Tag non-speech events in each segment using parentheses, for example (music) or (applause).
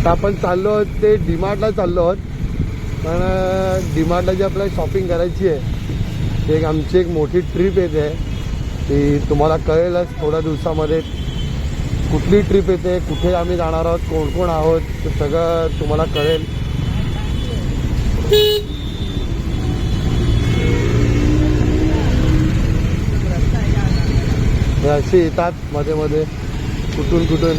आता आपण चाललो आहोत ते डीमार्टला चाललो आहोत. पण डीमार्टला जी आपल्याला शॉपिंग करायची आहे एक आमची एक मोठी ट्रिप येते. ती तुम्हाला कळेलच थोड्या दिवसामध्ये कुठली ट्रिप येते कुठे आम्ही जाणार आहोत कोण कोण आहोत ते सगळं तुम्हाला कळेल. अशी असे येतात मध्ये मध्ये कुठून कुठून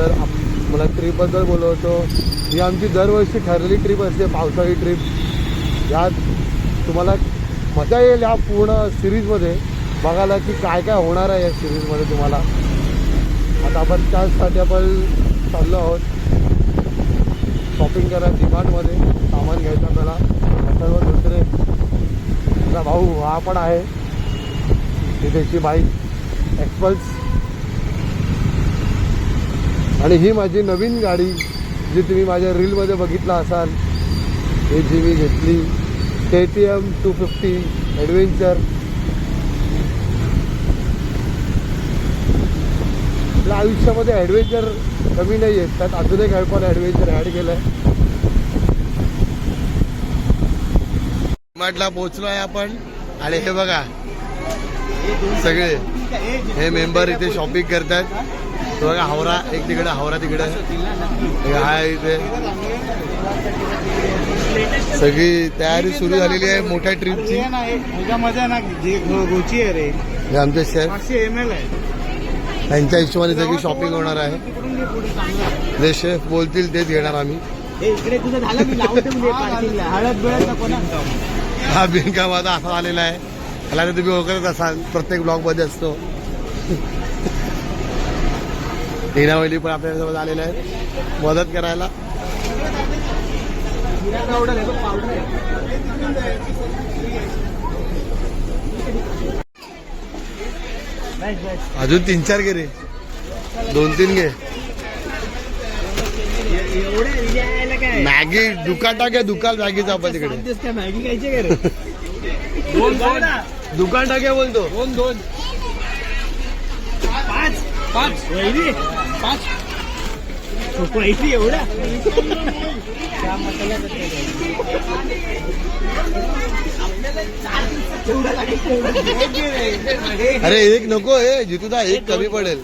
तर आप- मला ट्रिपबद्दल बोलवतो. ही आमची दरवर्षी ठरलेली ट्रिप असते पावसाळी ट्रीप. यात तुम्हाला मजा येईल या पूर्ण सिरीजमध्ये. बघायला की काय काय होणार आहे या सिरीजमध्ये तुम्हाला. आता आपण त्याचसाठी आपण चाललो आहोत. शॉपिंग करा डिमार्टमध्ये सामान घ्यायचं त्याला सर्व दुसरे. भाऊ हा पण आहे. ही त्याची बाईक. एक्सपल्स आणि ही माझी नवीन गाडी जी तुम्ही माझ्या रीलमध्ये बघितला असाल ही जी मी घेतली K T M two fifty adventure आपल्या आयुष्यामध्ये ॲडव्हेंचर कमी नाही आहेत त्यात अजून एक ॲडपॉन ॲडव्हेंचर ॲड केलं आहे डिमार्टला पोहोचलो आहे आपण. आणि हे बघा सगळे हे मेंबर इथे शॉपिंग करतात. हे बघा हावरा एक तिकडे हावरा तिकडे. हा आहे इथे. सगळी तयारी सुरू झालेली आहे मोठ्या ट्रिपची मजा ना जे गोची आहे रे हे आमचे शेफ एम एल आहे त्यांच्या हिशोबाने सगळी शॉपिंग होणार आहे. जे शेफ बोलतील तेच घेणार आम्ही. हा बिनकाम आता असा आलेला आहे. त्याला तर तुम्ही वगैरेच असाल. प्रत्येक ब्लॉगमध्ये असतो. नीनावली पण आपल्यासोबत आलेल्या आहेत मदत करायला. अजून तीन चार घे रे. दोन तीन घे. मॅगी दुकान टाके दुकान मॅगीचं आपण तिकडे. मॅगी का रे दोन. दुकान टाके बोलतो. दोन दोन. पाच पाच. पाच. वैरी एवढा? त्या मसाल्यात तेवढं लागेल, तेवढं लागेल. अरे एक नको हे जितूदा एक कमी पडेल.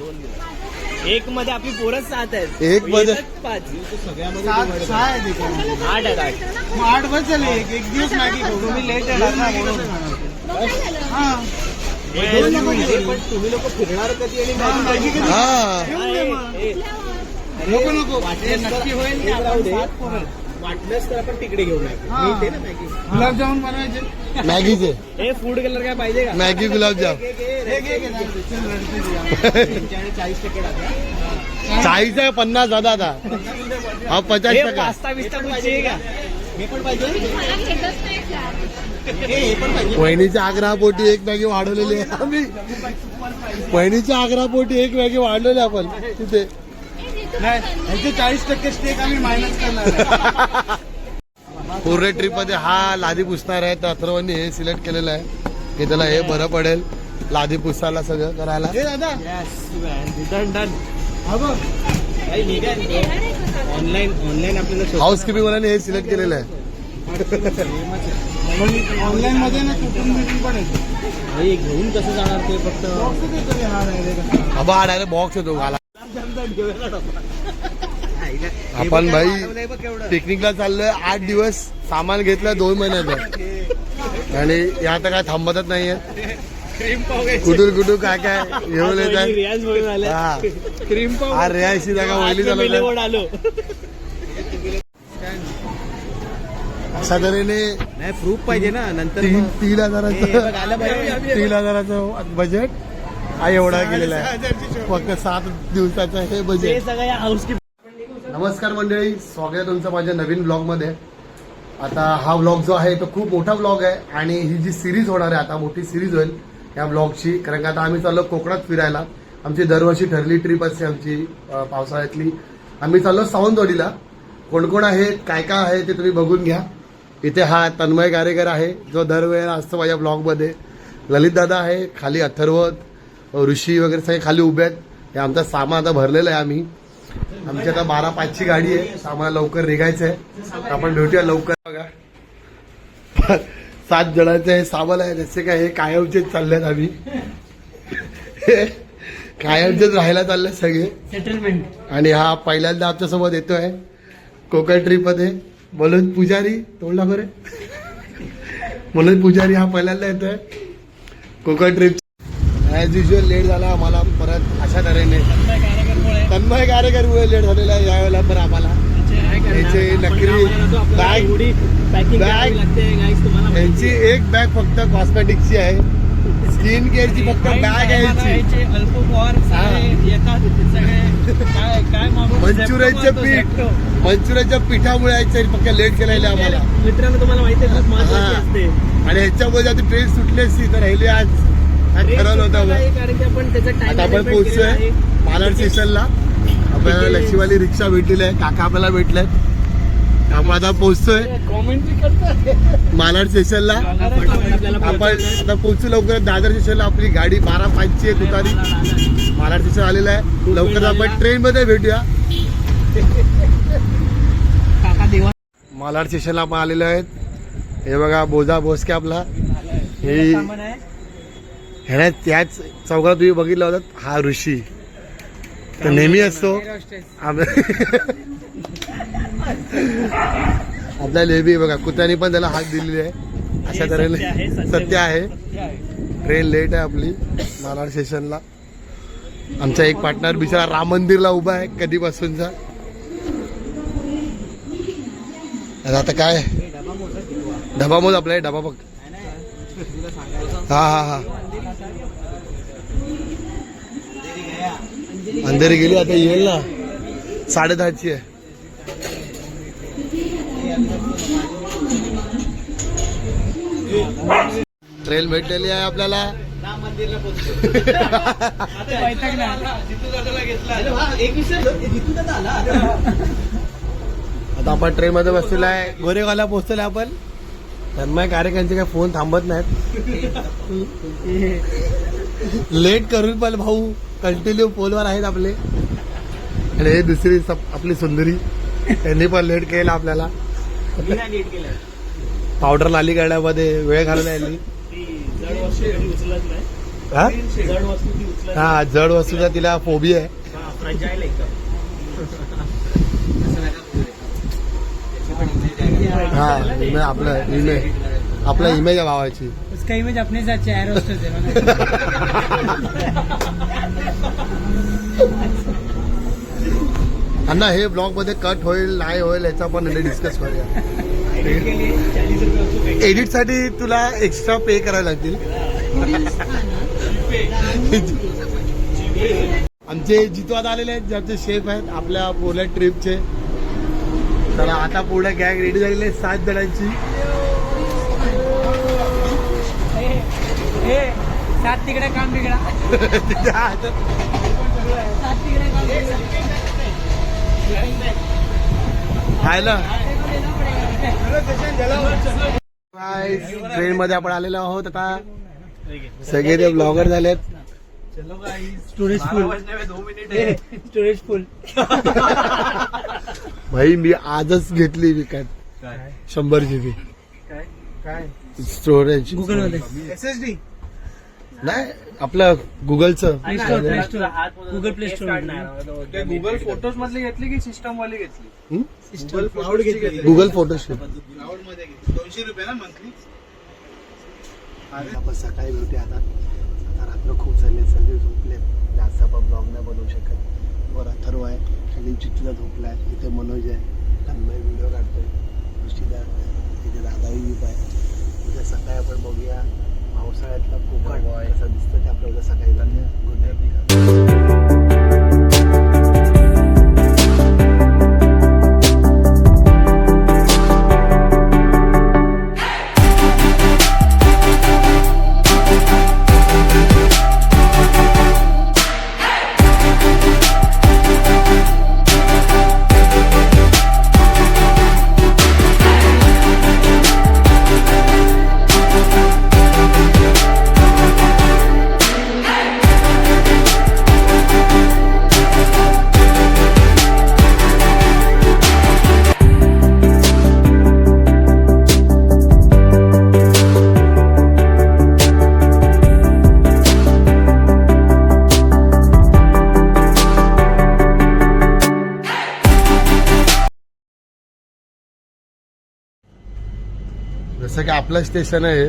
एक मध्ये आपली पोरच सात आहेत. एक मध्ये- पाच. सगळ्यामध्ये आठ आहेत आठ. आठ बस झाले एक. एक दिवस मॅगी खाऊ तुम्ही लेट येणार ना म्हणून. हा हे. पण तुम्ही लोक फिरणार कधी आणि हा, मॅगी कधी? हा. घेऊन दे मग. ए, नको नको. वाटलंच हे तर- नक्की होईल की एक राहू आपण दे. सात पोरं. वाटलंच तर आपण तिकडे घेऊन आहे हा. मीठ आहे ना मॅगी? गुलाबजामुन बनवायचे. मॅगीचे. हे फूड कलर काय पाहिजे का? मॅगी गुलाबजाम. घे, हे. त्यांच्याकडे चाळीस टक्के टाका. चाळीस आहे पन्नास दादा आता. हा पचास हे टक्का. पास्ता बिस्ता कुठची आहे का? पण पाहिजे. हे पण पाहिजे वहिनीच्या आग्रहापोटी एक मॅगी वाढवलेली आहे. आम्ही वहिनीच्या आग्रहापोटी एक मॅगी वाढवली आपण तिथे. नाही चाळीस टक्के स्टेक आम्ही मायनस करणार आहे. पूर्ण ट्रिपमध्ये हा लादी पुसणार आहे तर अथर्वांनी हे सिलेक्ट केलेलं आहे की त्याला हे बरं पडेल लादी पुसायला सगळं करायला. दादा. डन डन बघ. ऑनलाईन ऑनलाईन आपल्याला हाऊस किपिंग वाल्याने हे सिलेक्ट केलेलं आहे. (laughs) ऑनलाईन मध्ये ना कुठून बिटून पण येतो. हे घेऊन कसं जाणार ते फक्त? बॉक्स देतो हा डायरेक्ट बॉक्स येतो घाला. हे आपण भाई. पिकनिकला चाललोय आठ दिवस सामान घेतलं दोन महिन्याचं आणि या तर काय थांबतच नाहीये. क्रीम पाव घ्यायचे. कुठून कुठून काय काय घेऊन आज वहिनी येतात? रियाज म्हणून आल्या. हा. क्रीम पाव हा रेहायशी जागा मी झालं तऱ्हेने नाही प्रूफ पाहिजे ना नंतर तीन हजाराचं आलं पाहिजे. तीन हजाराचं बजेट हा एवढा केलेला आहे. फक्त सात दिवसाचं हे बजेट नमस्कार मंडळी स्वागत आहे तुमचं माझ्या नवीन ब्लॉगमध्ये आता हा ब्लॉग जो आहे तो खूप मोठा ब्लॉग आहे आणि ही जी सिरीज होणार आहे आता मोठी सिरीज होईल या ब्लॉगची कारण का आता आम्ही चाललो कोकणात फिरायला. आमची दरवर्षी ठरली ट्रिप असते आमची पावसाळ्यातली. आम्ही चाललो सावंतवाडीला. कोण कोण आहेत काय काय आहे ते तुम्ही बघून घ्या. इथे हा तन्मय गारेकर आहे जो दरवेळेला असतो माझ्या ब्लॉगमध्ये. ललित दादा आहे खाली अथर्व ऋषी वगैरे सगळे खाली उभे आहेत. हे आमचं सामान आता भरलेलं आहे आम्ही. आमची आता बारा पाचची गाडी आहे. सामान लवकर निघायचं आहे आपण भेटूया लवकर. बघा. सात जणांचे हे सामान आहे. जसे काय हे कायमचेच चाललेत आम्ही. कायमचेच राहायला चालले सगळे. सेटलमेंट आणि हा पहिल्यांदा आमच्यासोबत येतोय. कोकण ट्रिपमध्ये. मनोज पुजारी तोंडला बरे मनोज पुजारी हा पहिल्यांदा येतोय. Konkan trip as usual late झाला आम्हाला परत अशा तऱ्हेने. तन्मय कार्यकर्मुळे लेट झालेला आहे यावेळेला पण आम्हाला. याचे नकरी बॅग तुम्हाला यांची एक बॅग फक्त कॉस्मेटिक्सची आहे. स्किन केअरची फक्त बॅग आहे यांची अल्पोपहार सगळे येतात सगळे काय काय मंचुरियनचं पीठ. मंचुरियनच्या पिठामुळे यायचं फक्त लेट केलेलं आम्हाला. मित्रांनो तुम्हाला माहिती आहे आणि ह्याच्यामुळे आता ट्रेन सुटली असती तर राहिली आज. ठरवलं होतं आता आपण पोहोचतोय मालाड स्टेशनला (laughs) आपल्याला लक्षीवाली रिक्षा भेटलेली आहे काका आपल्याला भेटलेत. आपण आता पोहोचतोय मालाड स्टेशनला आपण आता पोहोचू लवकर. दादर स्टेशनला आपली गाडी बारा पाचची आहे तुतारी मालाड स्टेशन आलेलं आहे. लवकर आपण ट्रेन मध्ये भेटूया. मालाड स्टेशनला आपण आलेलो आहेत. हे बघा बोजा भोसके आपला हे ह्याला त्याच चौकात तुम्ही बघितलं होतं. हा ऋषी. तर नेहमी असतो. (laughs) आपल्या नेहमी बघा कुत्र्याने पण त्याला हाक दिलेली आहे. अशा तऱ्हेने सत्य आहे. ट्रेन लेट आहे आपली मालाड स्टेशनला. आमचा एक पार्टनर बिचारा राम मंदिरला उभा आहे कधीपासूनचा. आता काय? डबा मोज आपला डबा बघ. हा हा हा. अंधेरी गेली आता येईल ना. साडे दहाची आहे. ट्रेन भेटलेली आहे आपल्याला. आता आपण ट्रेन मध्ये बसलेलो आहे. गोरेगावला पोहोचलेलो आहे आपण. तन्मय कार्यकांचे काय फोन थांबत नाहीत. लेट करून पण भाऊ कंटिन्यू पोलवर आहेत आपले. आणि हे दुसरी आपली सुंदरी. त्यांनी पण लेट केलं आपल्याला. पावडर नाली करण्यामध्ये वेळ घालवला हा? जड हा वस्तूचा तिला फोबी आहे. हा आपलं इमेज आपला इमेज आहे भावाची. उसका इमेज अपने साथ चेहरा (laughs) अण्णा हे ब्लॉगमध्ये कट होईल नाही होईल याचा आपण डिस्कस करूया. एडिटसाठी तुला एक्स्ट्रा पे करायला लागतील. आमचे जितू आता आलेले आहेत जे आमचे शेफ आहेत आपल्या पूर्ण ट्रिपचे तर आता पूर्ण गॅंग रेडी झालेली आहे सात जणांची. सात तिकडे काम बिगडा (laughs) खायला? ट्रेन मध्ये आपण आलेलो आहोत आता. सगळे ते ब्लॉगर झालेत. स्टोरेज फुल स्टोरेज फुल भाई मी आजच घेतली विकत. शंभर जीबी काय? स्टोरेज गुगलमध्ये. एस एस डी नाही आपलं गुगलचं. Google Play Store Google Photos मधली घेतली की सिस्टम वाली घेतली? गुगल क्लाउड घेतली. गुगल फोटोशूट क्लाउडमध्ये घेतली. दोनशे रुपये ना मंथली आपण सकाळी भेटूया आता. आता रात्र खूप झाले सगळे झोपले जास्त आपण ब्लॉग नाही बनवू शकत. वर अथर्व आहे खाली चितला झोपला आहे इथे मनोज आहे. तन्मय व्हिडिओ काढतोय. ऋषीदा इथे दादाही आहे. उद्या सकाळी आपण बघूया. पावसाळ्यातला कोकण कसं दिसतं ते आपल्याला सकाळी आपलं स्टेशन आहे.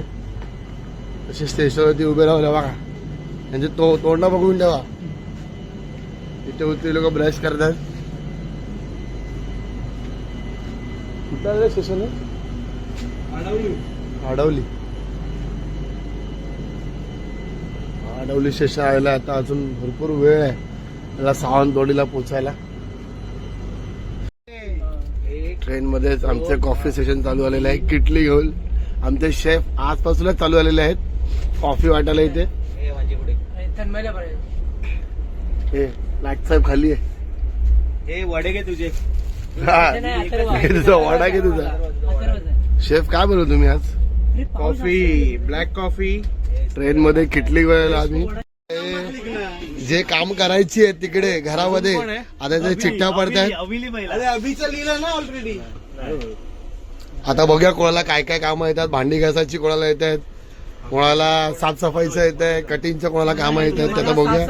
तसे स्टेशनवरती उभे राहले बघा. म्हणजे तो तोंड बघून ठेवा. इथे उतरी लोक ब्रश करतात. कुठं स्टेशन आहे आडवली. आडवली. स्टेशन आलेला आता अजून भरपूर वेळ आहे. मला सावंतवाडीला पोचायला ट्रेन मध्येच आमचे कॉफी सेशन चालू झालेलं आहे. किटली घेऊन. आमचे शेफ आजपासूनच चालू झालेले आहेत. कॉफी वाटायला इथे. हे हे साहेब खाली आहे. हे वडे घे तुझे. हा. तुझा वडा की तुझा. शेफ काय बनवू तुम्ही आज? Coffee black coffee. ट्रेन मध्ये किटली वेळेला आम्ही. जे काम करायची आहे तिकडे घरामध्ये. आता ते चिठ्ठ्या महिला. अभिचं लिहिलं ना ऑलरेडी आता बघूया कोणाला काय काय कामं येतात. भांडी घासायची कोणाला येत. आहेत कोणाला साफसफाईचं येत. आहे कटिंगचं कोणाला कामं येत. आहेत त्याचं बघूया.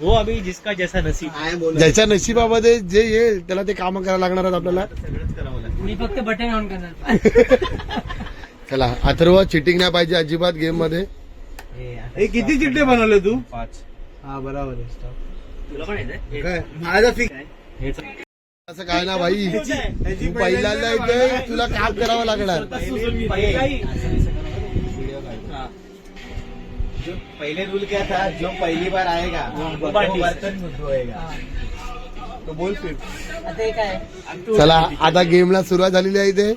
हो अभि जिसका जैसा नसीब. ज्याच्या नशिबामध्ये जे येईल त्याला ते कामं करायला लागणार आहेत आपल्याला. मी फक्त बटन ऑन करणार. चला अथर्व चिटिंग नाही पाहिजे अजिबात गेममध्ये. हे किती चिट्टे बनवले तू? पाच. हा बरोबर आहे तुला पण येते काय? माझा फिक्स असं काय ना भाई? तू पहिल्यांदा येतोय तुला काम करावं लागणार. जो पहले रूल क्या था? जो पहली बार आएगा वो बर्तन धोएगा तो बोल फिर. आता हे काय? चला आता गेमला सुरुवात झालेली आहे इथे.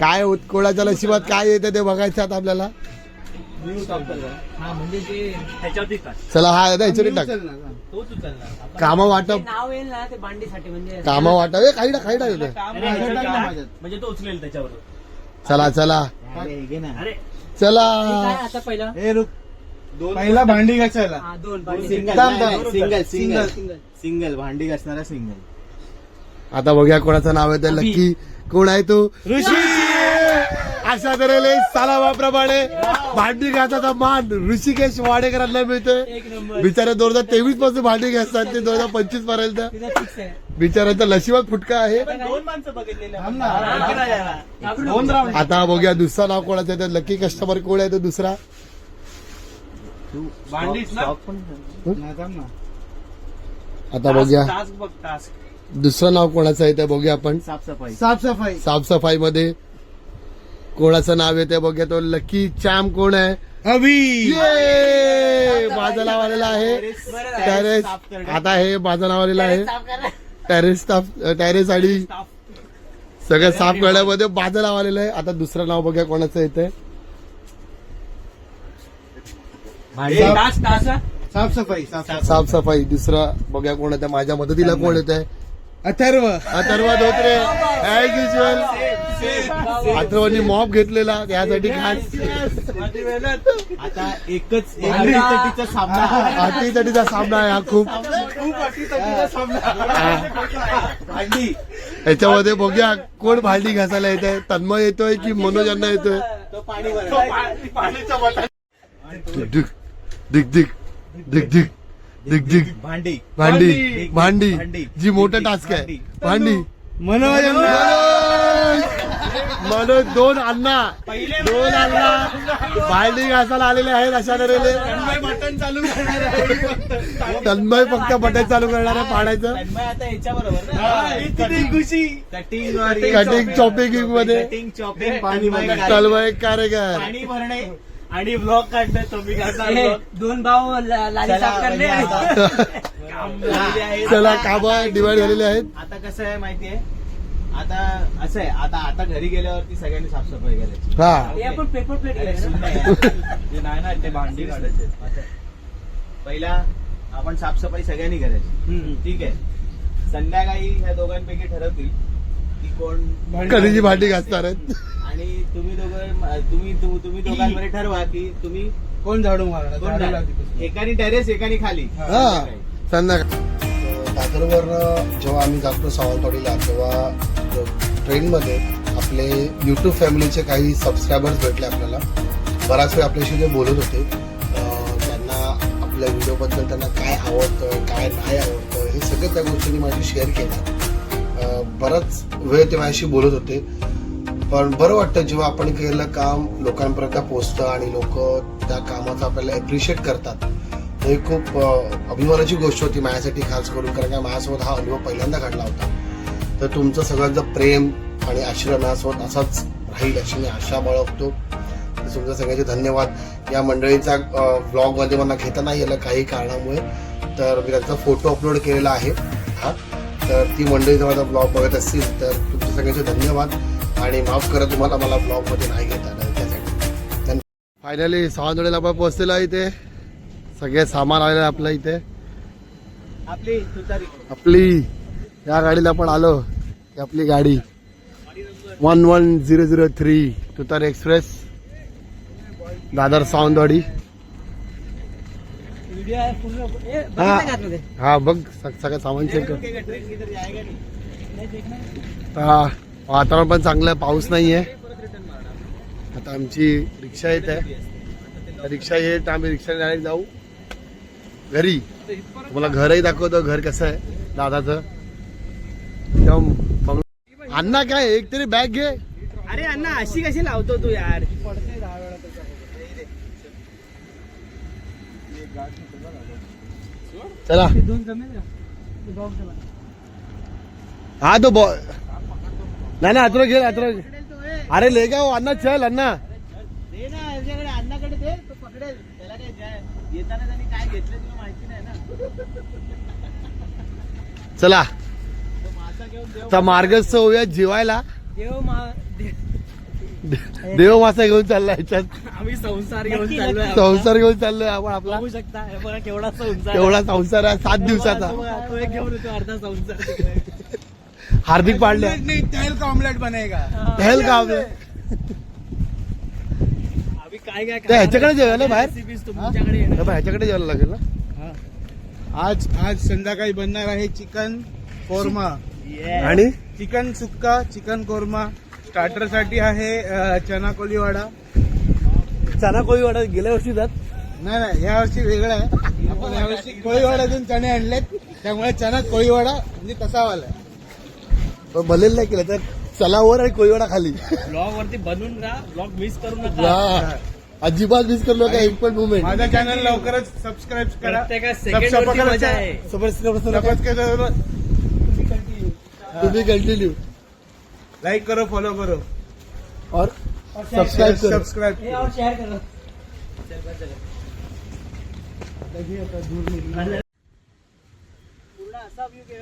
काय होत- कोणाच्या नशिबात काय येतं ते बघायचं आता आपल्याला. हा म्हणजे ते टाक चला हा आता ह्याच्यावर टाक. तोच उचलणार. कामं ते वाटप नाव येईल ना ते भांडीसाठी म्हणजे कामं वाटप. ए, अरे, ह्याच्यावर टाक ना करायचं माझ्यात. म्हणजे तो उचलेल त्याच्यावर. चला चला. अरे चला. काय आता पहिलं? हे रुक. दोन पहिला भांडी घासायला. हा दोन single. Single. Single. Single. Single. Single. भांडी घासणारा सिंगल. आता बघूया कोणाचं नाव येतं लक्की कोण आहे तो? ऋषी. अशा तऱ्हेने सालावाप्रमाणे भांडी घासाचा मान. ऋषिकेश वाडेकरांना मिळतोय. एक नंबर. बिचारे दोन हजार तेवीसपासून भांडी घासतात ते दोन हजार पंचवीसपर्यंत. बिचाऱ्यांचा नशिबात फुटका आहे. आता बघूया दुसरा नाव कोणाचं आहे लकी कस्टमर कोण आहे तो दुसरा. आता बघूया. दुसरं नाव कोणाचं आहे ते बघूया आपण. साफसफाई. साफसफाई. साफसफाई मध्ये कोणाचं नाव येते बघूया. तो लकी चॅम कोण आहे? अभि ये! माझं नाव आलेलं आहे टॅरेस आता हे माझं नाव आलेलं आहे टॅरेस स्टाफ टॅरेस आणि सगळं साफ करण्यामध्ये माझं नाव आलेलं आहे. आता दुसरं नाव बघूया कोणाचं टास्क साफसफाई साफसफाई. दुसरं बघूया कोण येतं माझ्या मदतीला कोण येत आहे अथर्व अथर्व. धोत्रे ऍज युजल पात्रवांनी मॉप घेतलेला त्यासाठी आता एकच अटीतटीचा सामना आहे. हा खूप. याच्यामध्ये बघूया कोण भांडी घासायला येत आहे तन्मय येतोय की मनोजांना येतोय? भांडी. भांडी भांडी. जी मोठा टास्क आहे. भांडी. मनोज म्हणून दोन अण्णा दोन अण्णा बायडी घासायला आलेले आहेत अशा तऱ्हेने. तन्मय फक्त बटन चालू करणार आहे पाण्याचं कटिंग चॉपिंगमध्ये. तन्मय कार्यकर आणि ब्लॉग काढतोय तुम्ही दोन भाऊ चला काबा डिवाइड झालेले आहेत. आता कसं आहे माहितीये? आता असं आहे आता आता घरी गेल्यावरती सगळ्यांनी साफसफाई करायची. हा. हे आपण पेपर प्लेट अरे घेऊया ना. नाही ना ते भांडी काढायचे पहिला आपण साफसफाई सगळ्यांनी करायची. ठीक आहे. संध्याकाळी ह्या दोघांपैकी ठरवतील की कोण कधीची भांडी घासणार आहेत? आणि तुम्ही दोघं तुम्ही तु- तुम्ही दोघांमध्ये ठरवा की तुम्ही कोण झाडू मारणार? कोण झाडू नाही. लावते. एकाने टेरेस एकाने खाली. हा. संध्याकाळ. दादरवरनं जेव्हा आम्ही जातो सावंतवाडीला तेव्हा ट्रेनमध्ये आपले यूट्यूब फॅमिलीचे काही सबस्क्रायबर्स भेटले आपल्याला. बराच वेळ आपल्याशी ते बोलत होते. त्यांना आपल्या व्हिडिओबद्दल त्यांना काय आवडतं काय नाही आवडतं हे सगळं त्या गोष्टींनी माझी शेअर केल्या बराच वेळ ते माझ्याशी बोलत होते. पण बरं वाटतं जेव्हा आपण केलेलं काम लोकांपर्यंत पोहोचतं आणि लोक त्या कामाचं आपल्याला एप्रिशिएट करतात. हे खूप अभिमानाची गोष्ट होती माझ्यासाठी खास करून कारण का माझ्यासोबत हा अनुभव पहिल्यांदा घडला होता. तर तुमचं सगळ्यांचं प्रेम आणि आशीर्वाद माझ्यासोबत असाच राहील अशी मी आशा बाळगतो. तुमच्या सगळ्यांचे धन्यवाद. या मंडळीचा ब्लॉगमध्ये मला घेता नाही आलं काही कारणामुळे तर मी त्यांचा फोटो अपलोड केलेला आहे. हा. तर ती मंडळी जर माझा ब्लॉग बघत असतील तर तुमचे सगळ्यांचे धन्यवाद. आणि माफ करा तुम्हाला मला ब्लॉगमध्ये नाही घेता आलं त्यासाठी. फायनली सहा आपण पोहोचलेलो आहे इथे. सगळे सामान आलेलं आपल्या इथे. आपली या गाडीला आपण आलो ही आपली गाडी. One one zero zero three Tutari express Dadar Sawantwadi हा. का? हा बघ सग- सगळं सामान चेक कर. वातावरण पण चांगलं पाऊस नाही आहे आता आमची रिक्षा येत आहे. रिक्षा येत आम्ही डायरेक्ट जाऊ. घरी. तुम्हाला घरही दाखवतो घर कसं आहे दादाचं. एकदम अण्णा काय एक तरी बॅग घे. अरे अण्णा अशी कशी लावतो तू यार. चला. हा तो बॉ नाही ना अत्र घे अत्र अरे ले गया वो अन्ना चल याच्याकडे अण्णाकडे दे तो पकडेल. त्याला काय जाय येताना त्यांनी काय घेतलं चला. आता मार्गस्थ होऊया जेवायला. देव मा दे- देव मासा घेऊन चाललाय याच्यात. आम्ही संसार घेऊन चाललोय. संसार घेऊन चाललोय आपण आपला. बघू शकता हे बघा केवढा संसार एवढा संसार आहे सात दिवसाचा. तो बघा, तो एक घेऊन येतो अर्धा संसार. तिकडे. हार्दिक पाडल्या नहीं तेल का ऑमलेट बनेगा हेल का आपलं आम्ही काय काय ते ह्याच्याकडे जेवायला बाहेर? रेसिपीज तुमच्याकडे येणार. बघ, ह्याच्याकडे जेवायला लागेल ना? आज आज संध्याकाळी बनणार आहे चिकन कोरमा. आणि? चिकन सुक्का चिकन कोरमा. स्टार्टरसाठी आहे चना कोलीवाडा चना कोळी वाटत गेल्या वर्षी जात? नाही नाही या वर्षी वेगळं आहे. आपण यावर्षी कोळीवाड्यातून चणे आणलेत. त्यामुळे चना कोळीवाडा म्हणजे तसा वाला आहे. पण भलेल नाही केलं तर चलावर आणि कोळीवाडा खाली. ब्लॉग वरती बनवून राहा ब्लॉग मिस करू नका. वा. अजिबात मिस करलो का एक पण मुवमेंट माझा चॅनल लवकरच सबस्क्राईब करा. तुम्ही कंटिन्यू लाईक करो फॉलो करो. और सब्सक्राइब करो. सबस्क्राईब हे और शेअर करा. पूर्ण असा व्ह्यू घे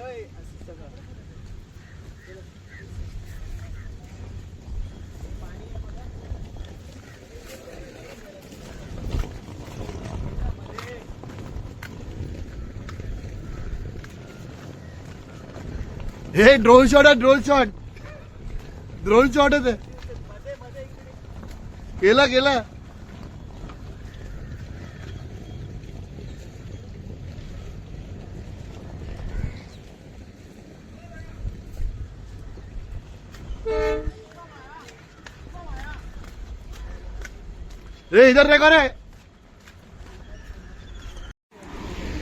हे ड्रोन शॉट आहे ड्रोन शॉट ड्रोन शॉट आहे केला केला. रे इधर रे करे.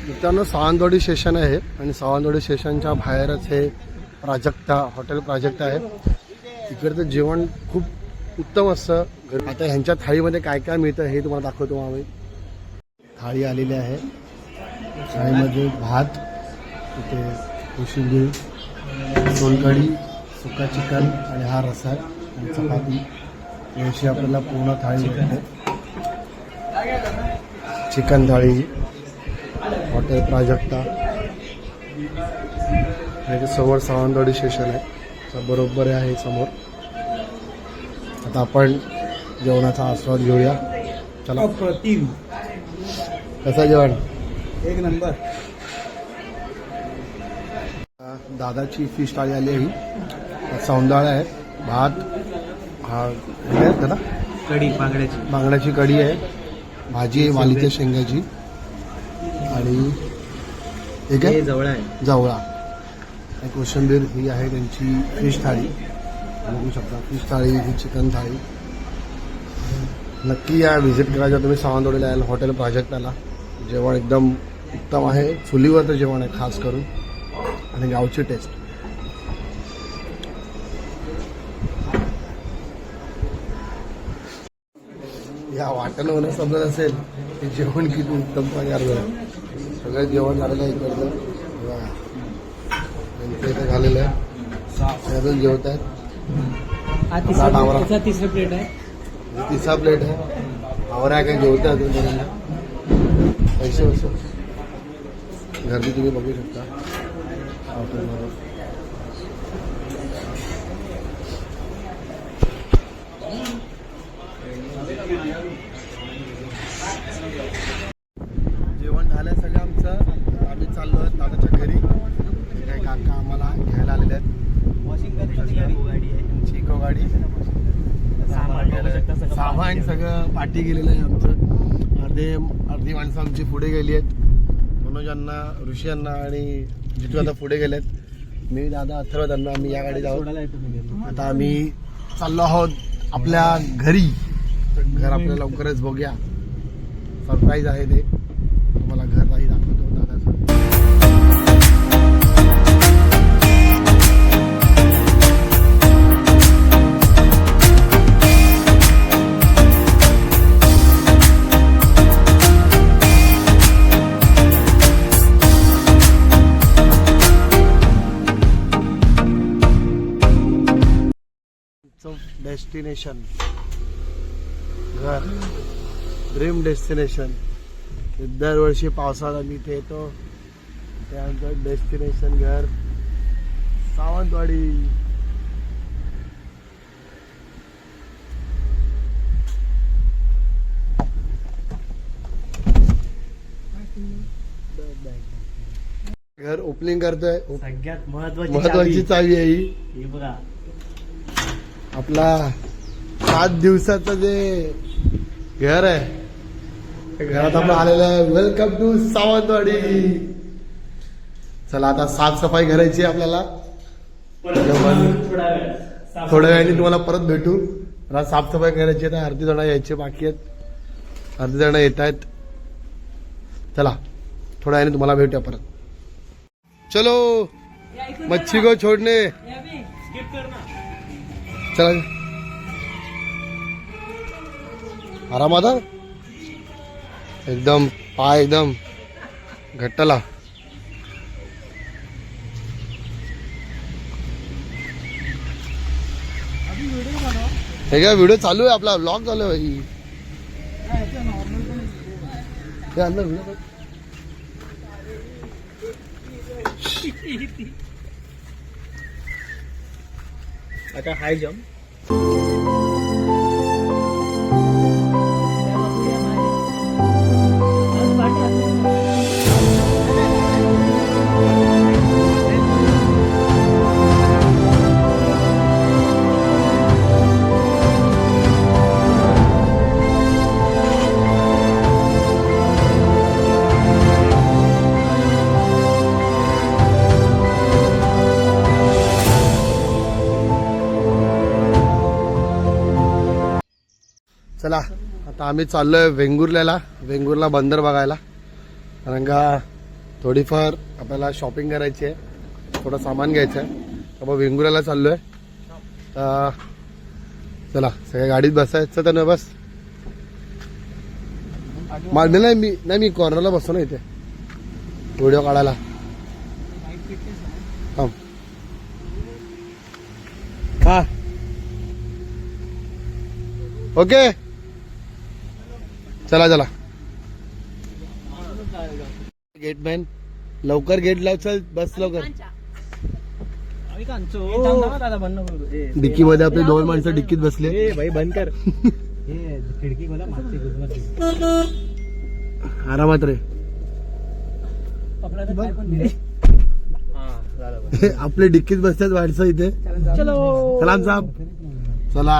मित्रांनो सावंतवाडी स्टेशन आहे आणि सावंतवाडी स्टेशनच्या बाहेरच हे प्राजक्ता हॉटेल प्राजक्ता आहे. इकडचं जेवण खूप उत्तम असतं. आता ह्यांच्या थाळीमध्ये काय काय मिळतं हे तुम्हाला दाखवतो आम्ही थाळी आलेली आहे. थाळीमध्ये भात तिथे कोशिंबीर सोलकढी सुका चिकन आणि हा रसा आणि चपाती. याशी आपल्याला पूर्ण थाळी मिळते. Chicken thali hotel Prajakta. आणि समोर सावंतवाडी स्टेशन आहे. बरोबर आहे समोर. आता आपण जेवणाचा आस्वाद घेऊया. चला. अप्रतिम. कसं जेवण? एक नंबर. दादाची फिश थाळी आली आहे ही. सौंदाळा आहे. भात हा आहे दादा कढी बांगड्याची. बांगड्याची कढी आहे. भाजी आहे वालीच्या शेंगाची. आणि एक आहे? जवळ आहे. जावळा. कोशिंबीर ही आहे त्यांची फिश थाळी. बघू शकता फिश थाळी ही चिकन थाळी. नक्की या व्हिजिट करायच्या तुम्ही सावंतवाडीला याल हॉटेल प्राजक्ताला जेवण एकदम उत्तम आहे चुलीवरचं जेवण आहे खास करून. आणि गावची टेस्ट या वाटण होणं समजत असेल ते जेवण किती उत्तम तयार सगळं जेवण झालेलं आहे इकडचं. है। इथे झालेलं आहे अजून जेवत आहेत तीसरा तिसरा- प्लेट आहे तिसरा प्लेट आहे आवरा काय जेवत आहे अजून पैसे तुम्हें गर्दी तुम्ही बघू शकता पाठी गेलेलं आहे आमचं. अर्धे अर्धी माणसं आमची पुढे गेली आहेत. मनोज अण्णा ऋषी अण्णा आणि जितू आता पुढे गेलेत. मी दादा अथर्व त्यांना आम्ही या गाडीत आहोत. आता आम्ही चाललो आहोत आपल्या घरी. घर आपल्याला लवकरच बघूया. सरप्राईज आहे ते. डेस्टिनेशन घर ड्रीम डेस्टिनेशन दरवर्षी पावसाळ्यात आम्ही इथे येतो. त्यानंतर डेस्टिनेशन घर. सावंतवाडी. घर ओपनिंग करतोय. सगळ्यात महत्वाची महत्वाची चावी. आहे हे बघा. आपला सात दिवसाचं जे घर आहे घरात आपण आलेलं आहे. Welcome to Sawantwadi. चला आता साफसफाई करायची आहे आपल्याला. थोड्या वेळाने तुम्हाला परत भेटू. मला साफसफाई करायची आहे अर्धी जण यायचे बाकी आहेत. अर्धी जण येत आहेत. चला थोड्या वेळाने तुम्हाला भेटूया परत. चलो मच्छी को छोडणे चला आरामात हा? एकदम पाय एकदम. घट्टला. हे काय व्हिडिओ चालू आहे? आपला ब्लॉग चालू आहे भाई. हे अण्णा व्हिडिओ (laughs) आता हाय जम्प आता आम्ही चाललोय वेंगुर्ल्याला. वेंगुर्ला बंदर बघायला. कारण का थोडीफार आपल्याला शॉपिंग करायची आहे. थोडं सामान घ्यायचं आहे. तर मग वेंगुर्ल्याला चाललोय. तर चला सगळ्या गाडीत बसायचं तर न बस. मांडलं नाही मी नाही मी कॉर्नरला बसतो ना इथे. व्हिडिओ काढायला. हा. ओके. चला चला. गेटमॅन लवकर गेट लाव चल बस लवकर. डिक्की मध्ये आपले दोन माणसं डिक्कीत बसले. ए भाई बंद कर. (laughs) हे खिडकी आरामात रे. आपला डिक्कीत बसतात माणसं इथे. चलो. सलाम साहेब चला.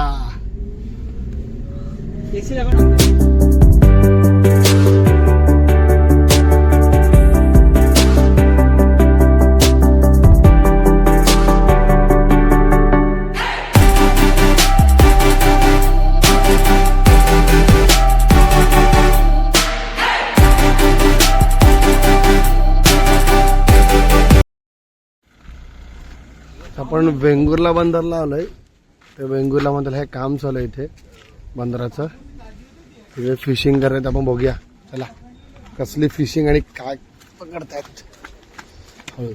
आपण वेंगुर्ला बंदरला आलोय. ते वेंगुर्ला बंदर हे काम चालू आहे इथे बंदराचं. तिथे फिशिंग करत आपण बघूया. चला कसली फिशिंग आणि काय पकडतायत. हो.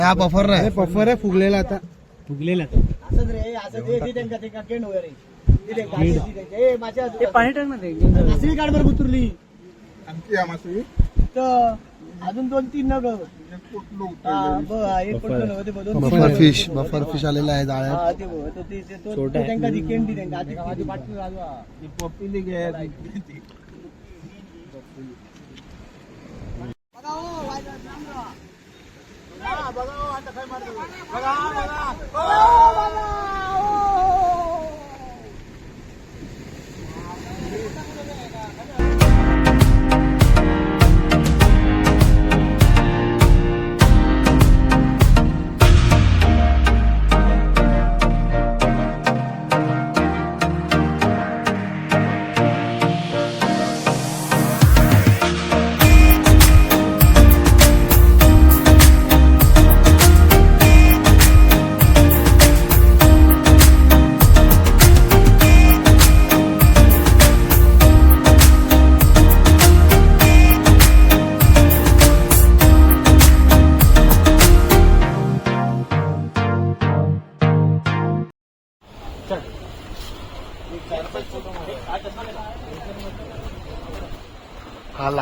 हा बफर अरे पफर आहे फुगलेला आता. फुगलेला ते पाणी टाक ना ते उतरली आमची तर अजून दोन तीन नग. हा, बघ, हा, एक पडलं नव्हतं, ते बघ, दोन तीन बफर नग. फिश बफर फिश आलेला आहे जाळ्यात. हा, ते बघ,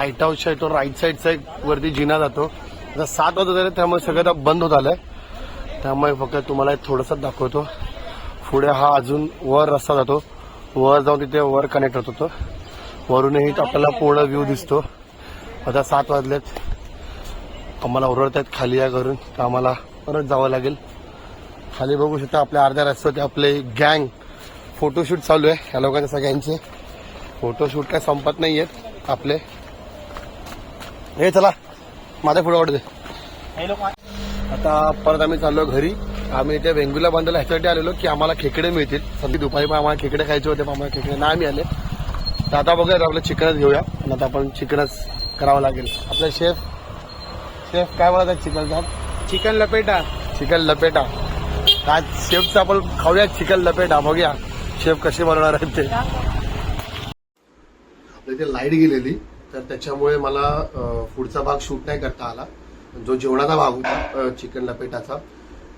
लाइट हाऊस आहे तो राईट साईडचा एक वरती जिना जातो. आता सात वाजत झाले त्यामुळे सगळं आता बंद होत आलंय. त्यामुळे फक्त तुम्हाला थोडंसं दाखवतो. पुढे हा अजून वर रस्ता जातो. वर जाऊन तिथे वर कनेक्ट होत होतो. वरूनही आपल्याला पूर्ण व्ह्यू दिसतो. आता सात वाजलेत. आम्हाला ओरडत आहेत खाली या करून तर आम्हाला परत जावं लागेल. खाली बघू शकता आपल्या अर्ध्या रस्त्यात आपले गँग फोटोशूट चालू आहे. या लोकांच्या सगळ्यांचे. फोटोशूट काय संपत नाही आहेत आपले. हे चला माझ्या पुढे दे. आता परत आम्ही चाललो घरी. आम्ही इथे वेंगुला बांधायला ह्याच्यासाठी आलेलो की आम्हाला खेकडे मिळतील. सध्या दुपारी पण आम्हाला खेकडे खायचे होते पण आम्हाला खेकडे नाही मिळाले. तर आता बघूया आपलं चिकनच घेऊया. आणि आता आपण चिकनच करावं लागेल. आपले शेफ शेफ काय बोलतात चिकनचा? चिकन लपेटा. चिकन लपेटा. आज शेफचं आपण खाऊया चिकन लपेटा. बघूया शेफ कसे बनवणार आहेत ते. आपल्या इथे लाइट गेलेली. तर त्याच्यामुळे मला पुढचा भाग शूट नाही करता आला. जो जेवणाचा भाग होता चिकन लपेटाचा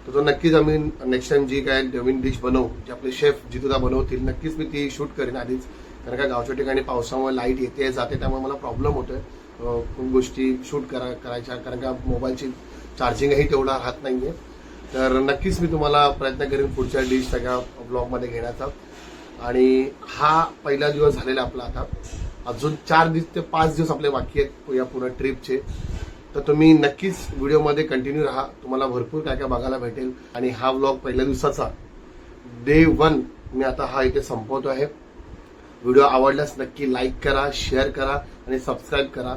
तर तो नक्कीच आम्ही नेक्स्ट टाइम जी काय नवीन डिश बनवू जे आपले शेफ जितुदा बनवतील नक्कीच मी ती शूट करेन आधीच. कारण का गावच्या ठिकाणी पावसामुळे लाइट येते जाते त्यामुळे मला प्रॉब्लेम होतोय. खूप गोष्टी शूट करा करायच्या कारण का मोबाईलची चार्जिंगही तेवढा राहत नाहीये. तर नक्कीच मी तुम्हाला प्रयत्न करेन पुढच्या डिश सगळ्या ब्लॉगमध्ये घेण्याचा. आणि हा पहिला दिवस झालेला आपला आता. अजून चार दिवस ते पाच दिवस आपले बाकी आहेत या पूर्ण ट्रिपचे. तर तुम्ही नक्कीच व्हिडिओमध्ये कंटिन्यू राहा. तुम्हाला भरपूर काय काय बघायला भेटेल. आणि हा व्लॉग पहिल्या दिवसाचा. डे वन मी आता हा इथे संपवतो आहे. व्हिडिओ आवडल्यास नक्की लाईक करा शेअर करा आणि सबस्क्राईब करा.